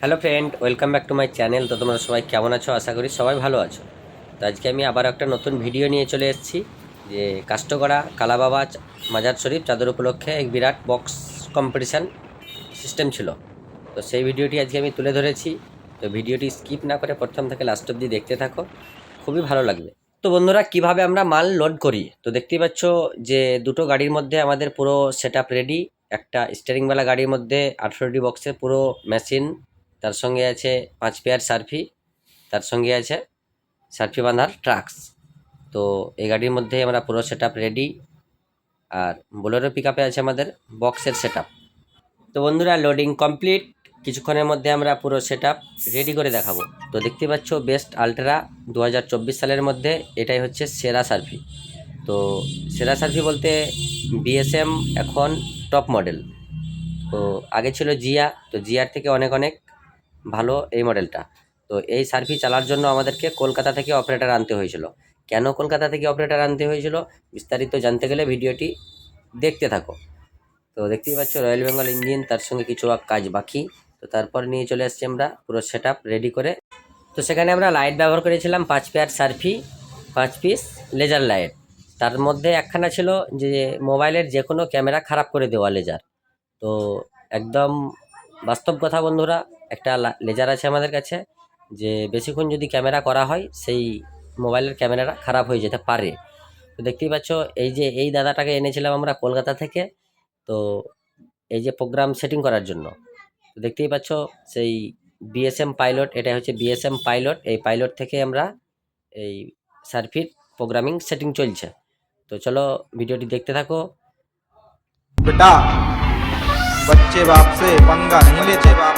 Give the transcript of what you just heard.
Hello friend, welcome back to my channel. তো তোমরা সবাই কেমন আছো? আশা করি সবাই ভালো আছো। তো আজকে আমি আবার একটা নতুন ভিডিও নিয়ে চলে এসেছি, যে কাষ্টকরা কালাবাবা মাজার শরীফ চাদর উপলক্ষে এক বিরাট বক্স কম্পিটিশান সিস্টেম ছিল। তো সেই ভিডিওটি আজকে আমি তুলে ধরেছি। তো ভিডিওটি স্কিপ না করে প্রথম থেকে লাস্ট অব্দি দেখতে থাকো, খুবই ভালো লাগবে। তো বন্ধুরা, কীভাবে আমরা মাল লোড করি? তো দেখতেই পাচ্ছ যে দুটো গাড়ির মধ্যে আমাদের পুরো সেট রেডি একটা স্টিয়ারিংওয়ালা গাড়ির মধ্যে আঠেরোটি বক্সের পুরো মেশিন তার সঙ্গে আছে পাঁচ পেয়ার সার্ফি, তার সঙ্গে আছে সার্ফি বাঁধার ট্রাক্স। তো এই গাড়ির মধ্যে আমরা পুরো সেট রেডি আর বোলেরো পিক আপে আছে আমাদের বক্সের সেট তো বন্ধুরা লোডিং কমপ্লিট কিছুক্ষণের মধ্যে আমরা পুরো সেট রেডি করে দেখাবো। তো দেখতে পাচ্ছ বেস্ট আলট্রা দু হাজার চব্বিশ সালের মধ্যে এটাই হচ্ছে সেরা সার্ফি। তো সেরা সার্ফি বলতে বিএসএম এখন টপ মডেল তো আগে ছিল জিয়া, তো জিয়ার থেকে অনেক অনেক ভালো এই মডেলটা। তো এই সার্ভি চালার জন্য আমাদেরকে কলকাতা থেকে অপারেটার আনতে হয়েছিল। কেন কলকাতা থেকে অপারেটর আনতে হয়েছিল? বিস্তারিত জানতে গেলে ভিডিওটি দেখতে থাকো। তো দেখতেই পাচ্ছ রয়্যাল বেঙ্গল ইঞ্জিন তার সঙ্গে কিছু কাজ বাকি। তো তারপর নিয়ে চলে আসছি আমরা পুরো সেট রেডি করে। তো সেখানে আমরা লাইট ব্যবহার করেছিলাম পাঁচ পেয়ার সার্ফি পাঁচ পিস লেজার লাইট তার মধ্যে একখানা ছিল যে মোবাইলের যে কোনো ক্যামেরা খারাপ করে দেওয়া লেজার তো একদম বাস্তব কথা বন্ধুরা একটা লেজার আছে আমাদের কাছে, যে বেশিক্ষণ যদি ক্যামেরা করা হয়, সেই মোবাইলের ক্যামেরাটা খারাপ হয়ে যেতে পারে। তো দেখতেই পাচ্ছ, এই যে এই দাদাটাকে এনেছিলাম আমরা কলকাতা থেকে, তো এই যে প্রোগ্রাম সেটিং করার জন্য। তো দেখতেই পাচ্ছ, সেই বিএসএম পাইলট এটা হচ্ছে বিএসএম পাইলট এই পাইলট থেকে আমরা এই সার্ফিট প্রোগ্রামিং সেটিং চলছে। তো চলো ভিডিওটি দেখতে থাকো। বেটা, বাচ্চে বাপ সে পাঙ্গা নিলে বাপ।